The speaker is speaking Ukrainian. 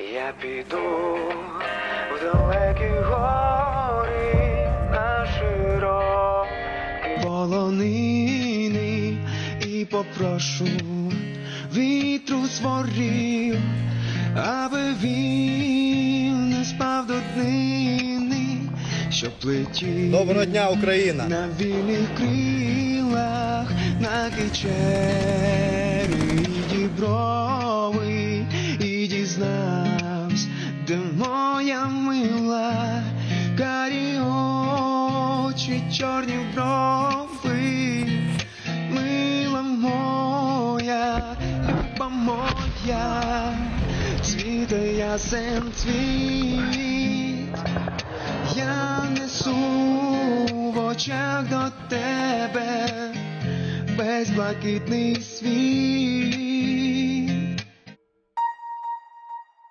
Я піду в далекі гори на широкі полонини і попрошу вітру зворів, аби він не спав до днини, що плетів Доброго дня, Україна! на вільних крилах, на кичері дізнавсь, де моя мила, карі очі, чорні брови, мила моя, люба моя, цвіте ясен цвіт. Я несу в очах до тебе безблакитний світ.